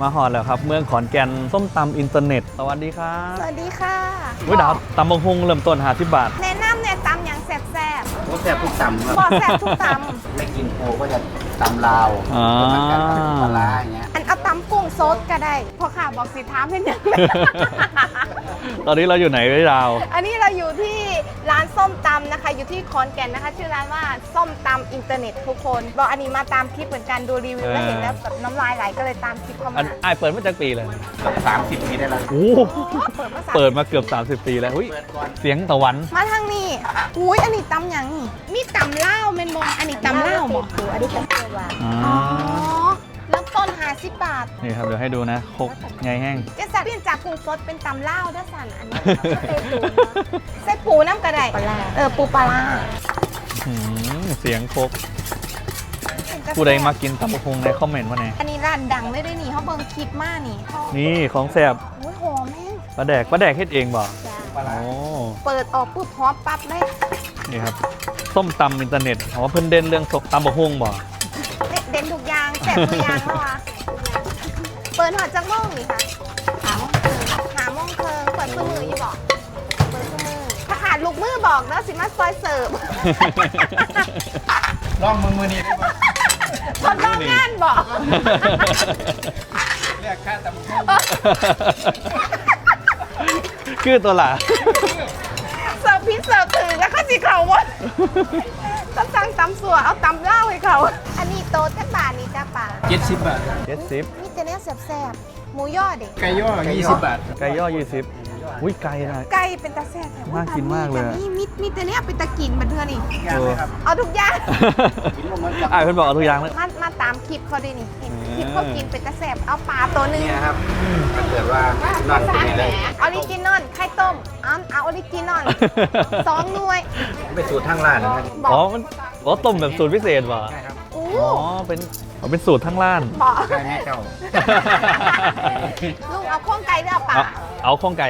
มาหอดแล้วครับ เมืองขอนแก่นส้มตำอินเทอร์เน็ต สวัสดีครับสวัสดีค่ะวิดาวตำบงฮงเริ่มต้นหาสิบบาท แนะนำเนี่ยตำอย่างแซ่บโอ้แซ่บทุกตำคๆรับบอกแซ่บทุกตไม่กินโอก็จะตำลาวอ่าเหมือนกันกับปลาร้าอย่างเงี้ยำอันเอาตำกุ้ งซดก็ได้เพอค่ะบอกสิท้ามเป็นอย่างไรตอนนี้เราอยู่ไหนวิดาว อันนี้เราอยู่ที่ร้านส้มตำนะคะ อยู่ที่ขอนแก่นนะคะ ชื่อร้านว่าส้มตำอินเทอร์เน็ตทุกคนบอกอันนี้มาตามคลิปเหมือนกันดูรีวิวแล้วเออเห็นแล้วแบบน้ำลายไหลก็เลยตามคลิปเข้าอัมานไอายเปิดมาจากปีเลยสามสิบปีได้แล้ว โอ้โอ้เปิดมาสามเปิดมาเกือบ 30 ปีแล้วอุ้ยเปิดก่อนเสียงตะวัน มาทางนี้อุ้ยอันนี้ตำอย่างนี่มีตำเหล้าเมนบองอันนี้ตำเหล้าหมออันนี้ตำเสื้อวาอ่าอ๋อเริ่มต้น 50 บาทนี่ครับเดี๋ยวให้ดูนะคกไงแห้งจะสั่งเปลี่ยนจากกุ้งสดเป็นตำเหล้าด้าสันอันนี้ใส่ปูน้ำกระไดเออปูปลาร้าหืมเสียงคกผู้ใดมากินตำบงฮงในคอมเมนต์มาไงอันนี้ร้านดังไม่ได้นี่เขาเบิ่งคลิปมากนี่นี่ของแสบโอ้ยหอมแห้งปลาแดกปลาแดกเฮ็ดเองบ่ปลาร้าโอ้เปิดออกปุ๊บหอมปั๊บเลยนี่ครับส้มตำอินเทอร์เน็ตอ๋อเพิ่นเด่นเรื่องสกตำบกฮวงบ่เด่นทุกอย่างแซ่บทุกอย่างแล้ววะเปิดหอดจักโมงนี่ค่ะหาโมงเคิงเปิดซื้อมืออยู่บอกเปิดซื้อมือถ้าขาดลูกมือบอกแล้วสิมาซอยเสิร์ฟลองมือมือนี้ได้ไหมทดลองงานบอกเรียกค่าตำคือตัวหล่ะเสิร์ฟพิซเสิร์ฟถือแล้วก็สิเขาวะต้องสั่งตำสัวเอาตำเหล้าให้เขา อันนี้โตะจักบาทนี่จ้าป่าเจ็ดสิบบาทเจ็ดสิบ นี่จะเนี่ยแซ่บๆหมูย่อเด็กไก่ย่อยี่สิบบาท ไก่ย่อยี่สิบอุ้ยไก่นะ ไก่เป็นตาแซ่บแถมน่ากินมากเลยอะนี่มีมีแต่เนี่ยเป็นตะกินบันเทือนี่ยากไหมครับเอาทุกอย่างกินบ่เหมือนกับอ่าเพิ่นบอกเอาทุกอย่างเลย มามาตามคลิปเขาดินี่เห็นอืมคลิปเขากินเป็นตาแซ่บเอาปลาตัวหนึงเนี่ยครับถ้าเกิดว่านอนเป็นไงเลยออริจินอลไข่ต้มเอาเอาออริจินอลสองหน่วยไปสูตรทางร้านนะครับ บออ๋อกมันอ๋อต้มแบบสูตรพิเศษบ่ใช่ครับ อู้อ๋อ เป็นอ๋อเป็นสูตรทั้งร้าน บอกใช่แม่เจ้า ลุงเอาโค้งไก่หรือเอาปลาเอาเอาข้องไก่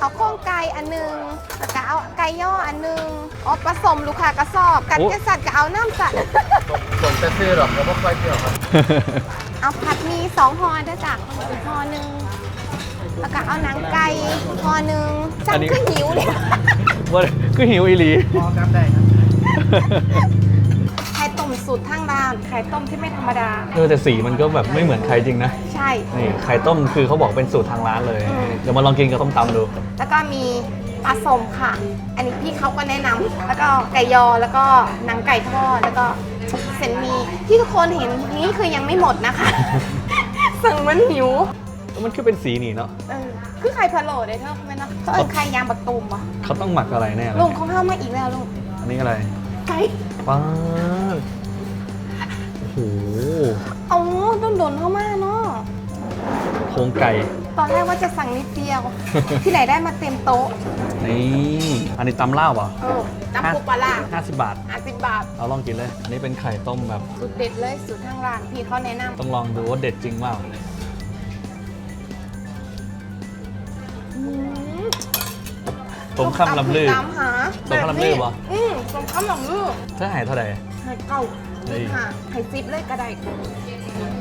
เอาโค้งไก่อันหนึงแล้วก็เอาไก่ย่ออันหนึงอ๋อผสมลูกค้ากระสอบกันจะสัตว์ก็เอาน้ำสัตว์ผมจะซื้อหรอกแล้วก็ค่อยเที่ยวครับเอาผัดหมีสองห่อได้จากอีกห่อหนึ่งแล้วก็เอาหนังไก่ห่อหนึ่งสั่งขึ้นหิวเนี่ยว่าคือหิวอีหลีพอครับได้ครับไข่ต้ม สูตรทางร้านไข่ต้มที่ไม่ธรรมดา เออแต่สีมันก็แบบไม่เหมือนใครจริงนะ ใช่ นี่ไข่ต้มคือเขาบอกเป็นสูตรทางร้านเลย อืม เดี๋ยวมาลองกินกับส้มตำดู แล้วก็มีปลาสมค่ะ อันนี้พี่เขาก็แนะนำแล้วก็ไก่ยอแล้วก็หนังไก่ทอดแล้วก็เส้นหมีที่ทุกคนเห็นนี่คือยังไม่หมดนะคะ สั่งมันหิวมันคือเป็นสีนี่เนาะ เออคือไข่พะโล้เด้เธอไหมเนาะเขาเออไข่ยางบักตูมวะเขาต้องหมักอะไรแน่เลยลุงเขาเข้ามาอีกแล้วลุงอันนี้อะไรไก่ ป้าด โอ้โหอ๋อโดนโดนๆเข้ามาเนาะโครงไก่ ตอนแรกว่าจะสั่งนิดเดียว ที่ไหนได้มาเต็มโต๊ะ นี่อันนี้ตำลาบอะเออน้ำปูปลาร้าห้าสิบบาท ห้าสิบบาทเอาลองกินเลย อันนี้เป็นไข่ต้มแบบ สุดเด็ดเลยสูตรทางร้านพี่เขาแนะนำต้องลองดูว่าเด็ดจริงเปล่าอืม สมคำลำลือ ตามหาสมคำลำลือปะอืมสมคำลำลือเธอหายเท่าไหร่ ไข่เก่าเฮ้ย ค่ะไข่ซิปเลยก็ได้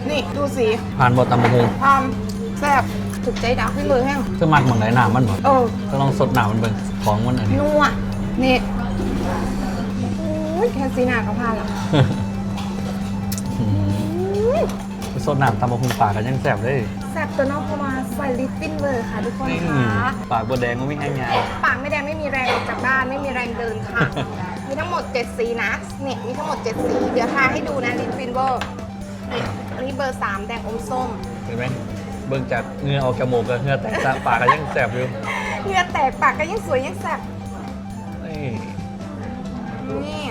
นี่ดูสิผ่านบทตำบกฮงความแซ่บถูกใจดาวขึ้นเลยแห้งเธอมักเหมือนไหนหนามันบ่เออเธอลองสดหนามันเบิ่งของมันอันนี้ นัวนี่โอ้ยแค่ซีหนาก็พาละอืมไปสดหนามตำบกฮงปากกันยังแสบเลย แซ่บตัวนอกเข้ามาใส่ลิปปิ้นเวอร์ค่ะทุกคนนี่ค่ะปากบดแดงก็ไม่แห้งยาวปากไม่แดงไม่มีแรงออกจากบ้านไม่มีแรงเดินค่ะ มีทั้งหมด 7 สีนะเนี่ยมีทั้งหมด 7 สี เดี๋ยวทาให้ดูนะลิปปิ้นเวอร์นี่อันนี้เบอร์ 3 แดงอมส้ม เห็นไหมเบิ่งจากเหงื่อออกจมูกกับเหงื่อแตกตาปากก็ยังแสบอยู่เหงื่อแตกปากก็ยังสวยยังแซ่บนี่นี่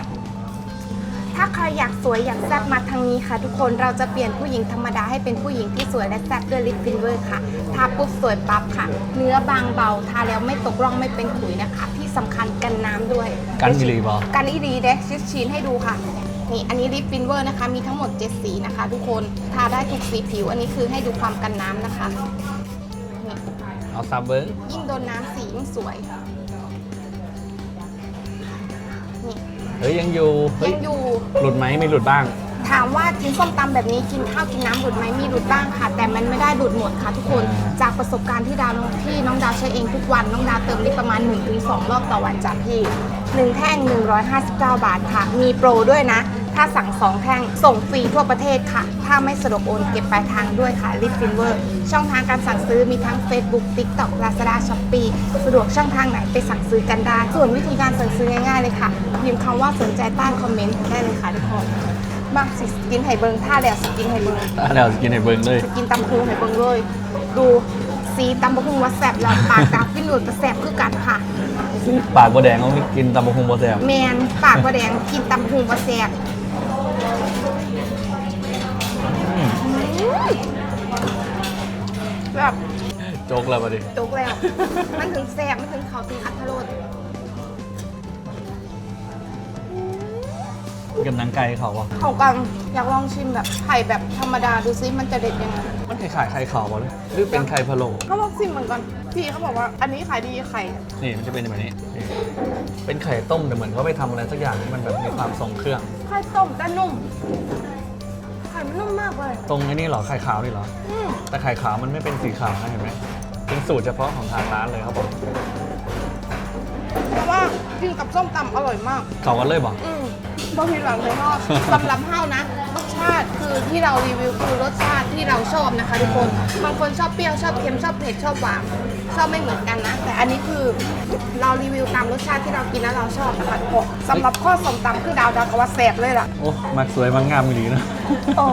ถ้าใครอยากสวยอยากแซ่บมาทางนี้ค่ะ ทุกคนเราจะเปลี่ยนผู้หญิงธรรมดาให้เป็นผู้หญิงที่สวยและแซ่บด้วยลิปฟินเวอร์ค่ะ ทาปุ๊บสวยปั๊บค่ะ เนื้อบางเบาทาแล้วไม่ตกร่องไม่เป็นขุยนะคะ ที่สำคัญกันน้ำด้วยกันอีหลีบอกันอีรีเดชิสชีนให้ดูค่ะ นี่อันนี้ลิปฟินเวอร์นะคะ มีทั้งหมด 7 สีนะคะ ทุกคนทาได้ทุกสีผิว อันนี้คือให้ดูความกันน้ำนะคะนี่เอาซับเบิ้งยิ่งโดนน้ำสียิ่งสวย เฮ้ยยังอยู่เฮ้ยยังอยู่ หลุดไหมไม่หลุดบ้างทถามว่ากินส้มตำแบบนี้กินข้าวกินน้ำดูดไหมมีดูดบ้างค่ะ แต่มันไม่ได้ดูดหมดค่ะทุกคนจากประสบการณ์ที่ดาวที่น้องดาวใช้เองทุกวันน้องดาวเติมลิปประมาณ1-2รอบต่อวันจากพี่หนึ่งแท่ง159 บาทค่ะ มีโปรด้วยนะ ถ้าสั่ง2แท่งส่งฟรีทั่วประเทศค่ะ ถ้าไม่สะดวกโอนเก็บปลายทางด้วยค่ะลิปฟินเวอร์ช่องทางการสั่งซื้อมีทั้ง Facebook TikTok Lazada Shopee สะดวกช่องทางไหนไปสั่งซื้อกันได้ ส่วนวิธีการสั่งซื้อง่ายๆเลยค่ะพิมพ์คำว่าสนใจใต้คอมเมนต์ได้เลยค่ะทุกคนมาสิสกินไห่เบิงท่าแล้วสกินไห่เบิงถ้าเรากินให้เบิ้งเลย สกินตำคูไห่เบิงเลย ดูสีตำบะคุงว่าแสบแล้วปากดาฟินหนุดแสบคือกันค่ะ ปากบแดงเขาไม่กินตำบักหุ่งบแซ่บ แมนปากว่าแดงกินตำบะคุงว่าแสบ แบบโจกแล้วมาดิตกแล้ว มันถึงแสบมันถึงเขาถึงอัตรสกับหนังไก่เขาอะเขากันอยากลองชิมแบบไข่แบบธรรมดาดูซิมันจะเด็ดยังไงมันคล้ายๆไข่ขาวเลยหรือเป็นไข่พะโล้เขาลองชิมเหมือนกันพี่เขาบอกว่าอันนี้ขายดีไข่นี่มันจะเป็นแบบนี้นี่เป็นไข่ต้มแต่เหมือนเขาไปทำอะไรสักอย่างที่มันแบบมีความทรงเครื่องไข่ต้มแต่นุ่มไข่ มันนุ่มมากเลยตรงไอ้นี่เหรอไข่ขาวนี่เหรอ อืมแต่ไข่ขาวมันไม่เป็นสีขาวนะเห็นไหมเป็นสูตรเฉพาะของทางร้านเลยครับผมเพราะว่ากินกับส้มตำอร่อยมาก เขากันเลยบอกอืม บางทีหลังเลยทอดสำหรับเฮ้านะรสชาติคือที่เรารีวิวคือรสชาติที่เราชอบนะคะทุกคนบางคนชอบเปรี้ยวชอบเค็มชอบเผ็ดชอบหวานชอบไม่เหมือนกันนะ แต่อันนี้คือเรารีวิวตามรสชาติที่เรากินแล้วเราชอบนะคะทุกคนสำหรับข้อสมตำคือดาวดาวก็ว่าแสบเลยล่ะโอ้มักสวยมักงามมีดีนะอ๋อ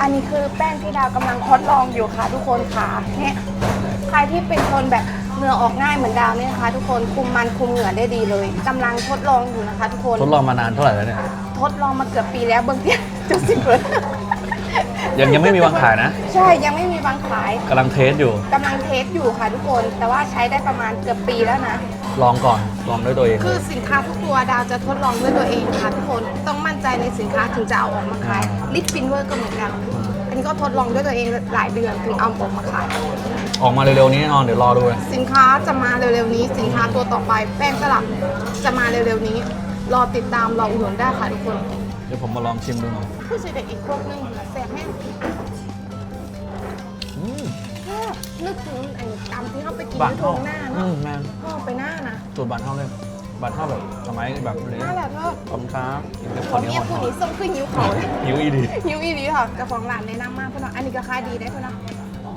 อันนี้คือแป้งที่ดาวกำลังทดลองอยู่ค่ะ ทุกคนค่ะเนี่ยใครที่เป็นคนแบบเหงื่อออกง่ายเหมือนดาวเนี่ยนะคะ ทุกคนคุมมันคุมเหงื่อได้ดีเลยกำลังทดลองอยู่นะคะ ทุกคนทดลองมานานเท่าไหร่แล้วเนี่ยท ดลองมาเกือบปีแล้วเบื้องต้นจะสิบเลยยังยังไม่มีวางขายนะ ใช่ยังไม่มีวางขายกำลังเทสอยู่กำลังเทสอยู่ค่ะทุกคน แต่ว่าใช้ได้ประมาณเกือบปีแล้วนะ ลองก่อนลองด้วยตัวเอง คือสินค้าทุกตัวดาวจะทดลองด้วยตัวเองค่ะทุกคนต้องมั่นใจในสินค้าถึงจะเอาออกมาขายลิปฟินเวอร์ก็เหมือนกันอันนี้ก็ทดลองด้วยตัวเองหลายเดือนถึงเอาออกมาขาย ออกมาเร็วๆนี้แน่นอนเดี๋ยวรอดูเลยสินค้าจะมาเร็วๆนี้ สินค้าตัวต่อไปแป้งสลับจะมาเร็วๆนี้ รอติดตามรออุดหนุนได้ค่ะทุกคนเดี๋ยวผมมาลองชิมดูหน่อยผู้ช่วยเด็กอีกครกนึงแสบแม่งอืมนึกถึงไอ้ตำที่เขาไปกินบานที่โรเท่างหน้าอืเนาะมแมนพ่อไปหน้านะสูตรบานเท่าเลยบานเท่าแบบสมัยแบบเลยหน้าแหละเธอขอบคุณครับกินกับขข้าอวเหนีเมียยวผู้หอนี้มส่งขึ้นหิวเขาเลยๆหิวอีดีหิวอีดีค่ะกับของร้านแนะนำมากเพื่อนว่าอันนี้ก็ขายดีได้เพื่อนนะ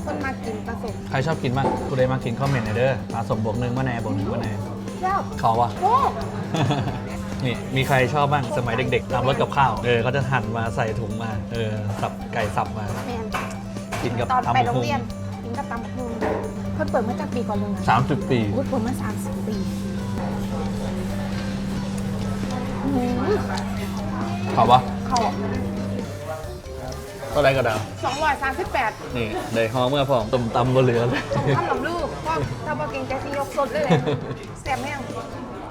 คนมากินผสมใครชอบกินมากกูได้มากินคอมเมนต์หน่อยเด้อปลาสมบวกหนึ่งมะแนบวกหนึ่งมะแนเจ้าเขาวะ โอ้ นี่มีใครชอบบ้างสมัยเด็กๆทำรถกับข้าวเออเขาจะหั่นมาใส่ถุงมาเออสับไก่สับมา แมนกินกับตอนตำไปบักโรงหุ่งเรียนกินกับตำบักหุ่งเพิ่นเปิดมาจากปีก่อนเลยนะสามสิบปีอุ้ยเปิดมาสามสิบปีอืมเขาวะเขาก็ไรก็ดาวสองร้อยสามสิบแปดนี่ได้ฮอเมื่อพร้อมต้มตำบนเหลือเลยทำหนำลูกก็ถ้าบอกเก่งใจที่ยกสดเลยเลยแซ่บแม่ง